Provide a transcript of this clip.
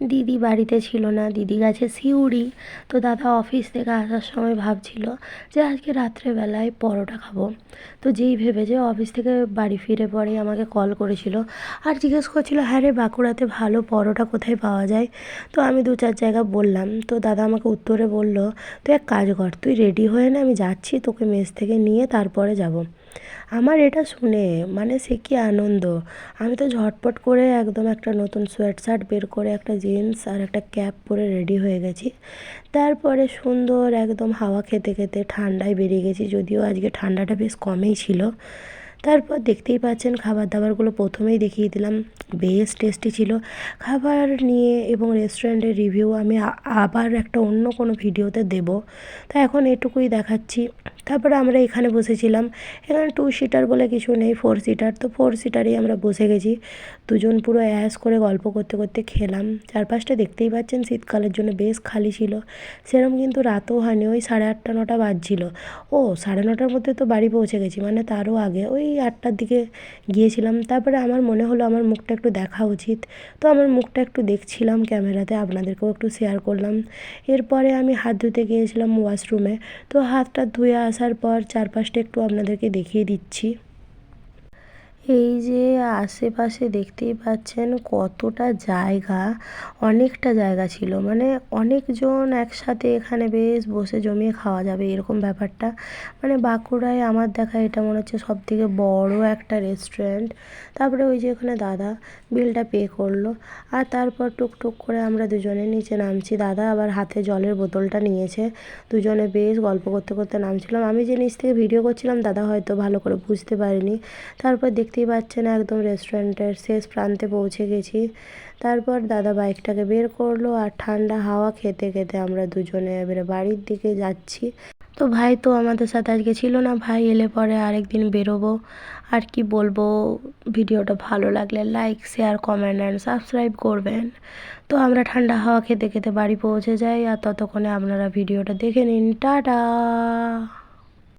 দিদি বাড়িতে ছিল না, দিদি গেছে সিউড়ি। তো দাদা অফিস থেকে আসার সময় ভাবছিল যে আজকে রাত্রেবেলায় পরোটা খাব। তো যেই ভেবে যে অফিস থেকে বাড়ি ফিরে পরেই আমাকে কল করেছিল আর জিজ্ঞেস করছিল হ্যাঁ রে, বাঁকুড়াতে ভালো পরোটা কোথায় পাওয়া যায়? তো আমি দু চার জায়গা বললাম। তো দাদা আমাকে উত্তরে বলল তুই এক কাজ কর, তুই রেডি হয়ে না, আমি যাচ্ছি তোকে মেস থেকে নিয়ে তারপরে যাব। আমার এটা শুনে মানে সে কী আনন্দ। আমি তো ঝটপট করে একদম একটা নতুন সোয়েট শার্ট বের করে একটা জিন্স আর একটা ক্যাপ পরে রেডি হয়ে গেছি। তারপরে সুন্দর একদম হাওয়া খেতে খেতে ঠান্ডায় বেরিয়ে গেছি, যদিও আজকে ঠান্ডাটা বেশ কমেই ছিল। তারপর দেখতেই পাচ্ছেন খাবার দাবারগুলো প্রথমেই দেখিয়ে দিলাম। বেশ টেস্টি ছিল। খাবার নিয়ে এবং রেস্টুরেন্টের রিভিউ আমি আবার একটা অন্য কোনো ভিডিওতে দেব। তো এখন এটুকুই দেখাচ্ছি। তারপরে আমরা এখানে বসেছিলাম। এখানে টু সিটার বলে কিছু নেই ফোর সিটার তো ফোর সিটারেই আমরা বসে গেছি। দুজন পুরো অ্যাস করে গল্প করতে করতে খেলাম। চারপাশটা দেখতেই পাচ্ছেন শীতকালের জন্য বেশ খালি ছিল। সেরকম কিন্তু রাতও হয়নি। ওই সাড়ে আটটা, নটা বাজছিল। ও, সাড়ে নটার মধ্যে তো বাড়ি পৌঁছে গেছি। মানে তারও আগে। ওই আটটার দিকে গিয়েছিলাম। তারপরে আমার মনে হলো আমার মুখটা একটু দেখা উচিত। তো আমার মুখটা একটু দেখছিলাম ক্যামেরাতে, আপনাদেরকেও একটু শেয়ার করলাম। এরপরে আমি হাত ধুতে গিয়েছিলাম ওয়াশরুমে তো হাতটা ধুয়ে আসার পর চারপাশটা একটু আপনাদেরকে দেখিয়ে দিচ্ছি। এই যে আশেপাশে দেখতেই পাচ্ছেন কতটা জায়গা, অনেকটা জায়গা ছিল। মানে অনেকজন একসাথে এখানে বেশ বসে জমিয়ে খাওয়া যাবে এরকম ব্যাপারটা। মানে বাঁকুড়ায় আমার দেখা এটা মনে হচ্ছে সব থেকে বড় একটা রেস্টুরেন্ট তারপরে ওই যে ওখানে দাদা বিলটা পে করল। আর তারপর টুকটুক করে আমরা দুজনে নিচে নামছি। দাদা আবার হাতে জলের বোতলটা নিয়েছে। দুজনে বেশ গল্প করতে করতে নামছিলাম। আমি যে নিচ থেকে ভিডিও করছিলাম, দাদা হয়তো ভালো করে বুঝতে পারিনি। তারপর দেখতেই পাচ্ছেন একদম রেস্টুরেন্টের শেষ প্রান্তে পৌঁছে গেছি। তারপর দাদা বাইকটাকে বের করল আর ঠান্ডা হাওয়া খেতে খেতে আমরা দুজনে এবারে বাড়ির দিকে যাচ্ছি। তো ভাই তো আমাদের সাথে আজকে ছিল না, ভাই এলে পরে আরেকদিন বেরোবো। আর কি বলব, ভিডিওটা ভালো লাগলে like share comment and subscribe করবেন। তো আমরা ঠান্ডা হাওয়া খেতে খেতে বাড়ি পৌঁছে যাই আর ততক্ষণে আপনারা ভিডিওটা দেখে নিন। টাটা!